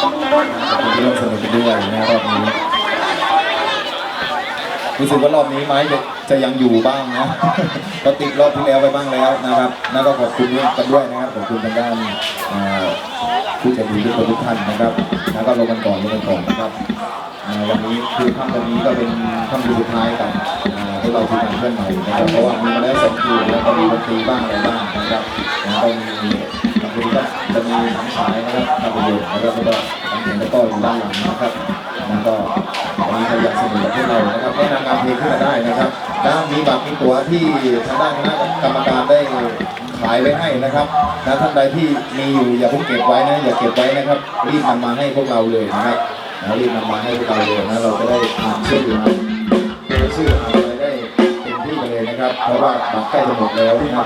ที่ร่วมสนุกกันด้วยนะรอบนี้รู้สึกว่ารอบนี้ไม้จะยังอยู่บ้างนะก็ติดรอบที่แล้วไปบ้างแล้วนะครับแล้วก็ขอบคุณกันด้วยนะครับขอบคุณทางด้านผู้ใจดีทุกคนทุกท่านนะครับแล้วก็ลงกันก่อนลงกันก่อนนะครับวันนี้คือค่ำวันนี้ก็เป็นค่ำคืนสุดท้ายกับอ่าพวกเราทีมงานเพื่อนใหม่นะครับเพราะว่ามีมาแล้วสองคืนแล้วก็มีดนตรีบ้างอะไรบ้างนะครับแล้วก็มี บางทีก็จะมีหนังฉายนะครับภาพยนตร์นะครับแล้วก็ทางเสียงแล้วก็อยู่ด้านหลังนะครับแล้วก็วันนี้ใครอยากสนุกกับพวกเรานะครับแนะนำงานเพลงขึ้นมาได้นะครับแล้วมีบัตรมีตั๋วที่ทางด้านคณะกรรมการได้ขายไว้ให้นะครับนะท่านใดที่มีอยู่อย่าเพิ่งเก็บไว้นะอย่าเก็บไว้นะครับรีบนำมาให้พวกเราเลยนะครับนะรีบนำมาให้พวกเราเลยนะเราจะได้อ่านชื่ออ่านตัวชื่อ นะครับเพราะว่าบัตรใกล้จะหมดแล้วนะครับ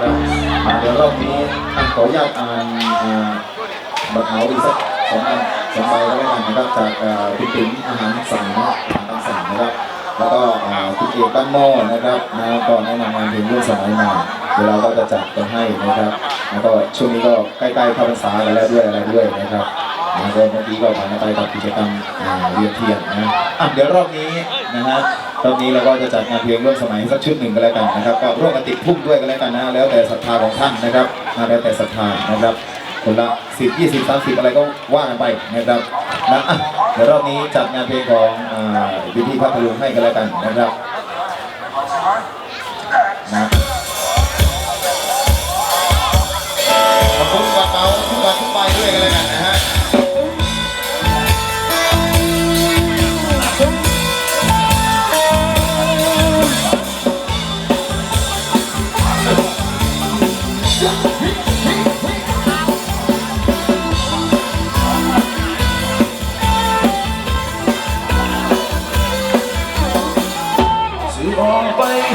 อ่าเดี๋ยวรอบนี้อะขออนุญาตอ่านอ่าบัตรเหมาอีกสักสองอันสองใบแล้วกันนะครับจากเอ่อคุณติ๋มอาหารสั่งนะอาหารตามสั่งนะครับแล้วก็คุณเอกบ้านหม้อนะครับนะก็แนะนำงานเพลงรุ่นสมัยใหม่เดี๋ยวเราก็จะจัดกันให้นะครับแล้วก็ช่วงนี้ก็ใกล้ๆเข้าพรรษากันแล้วด้วยอะไรด้วยนะครับแล้วก็เมื่อกี้ก็ผ่านไปกับกิจกรรมเรียนเทียนนะอะเดี๋ยวรอบนี้นะฮะ รอบนี้เราก็จะจัดงานเพลงร่วมสมัยสักชุดหนึ่งก็แล้วกันนะครับก็ร่วมกันติดพุ่มด้วยก็แล้วกันนะแล้วแต่ศรัทธาของท่านนะครับแล้วแต่ศรัทธานะครับคนละสิบยี่สิบสามสิบอะไรก็ว่ากันไปนะครับนะอะเดี๋ยวรอบนี้จัดงานเพลงของอ่าวิธีพัทลุงให้กันแล้วกันนะครับ ไป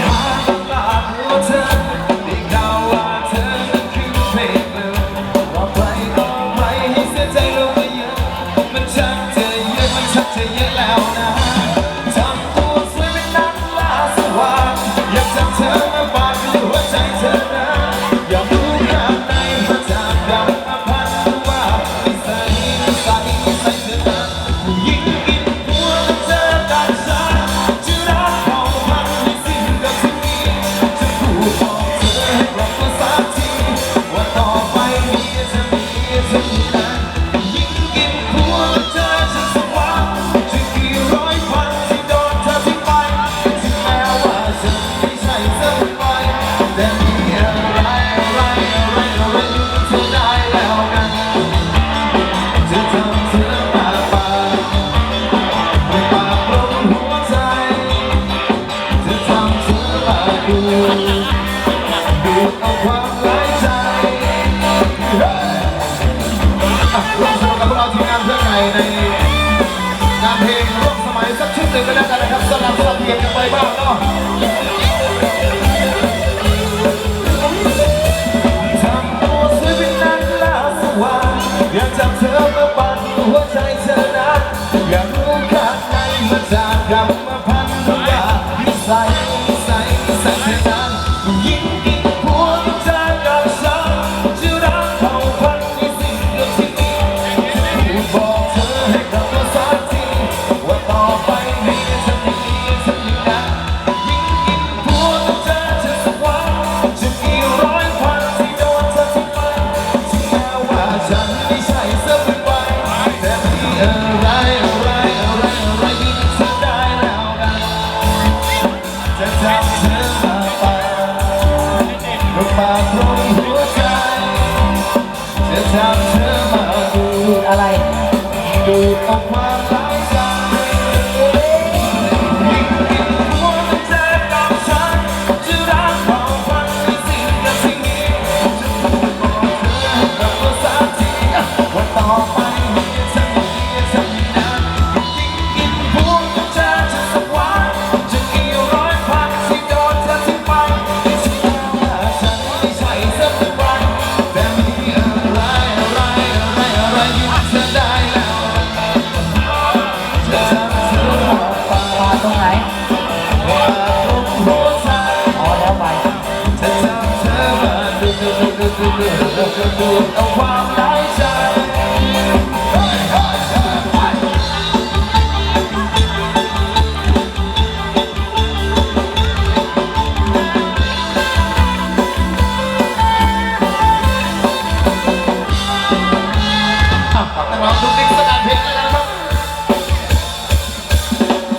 เราทีมงานเพื่อนไงในงานเพลงร่วมสมัยสักชุดหนึ่งก็ได้กันนะครับสลับสลับเพียงกันไปบ้างเนาะ มี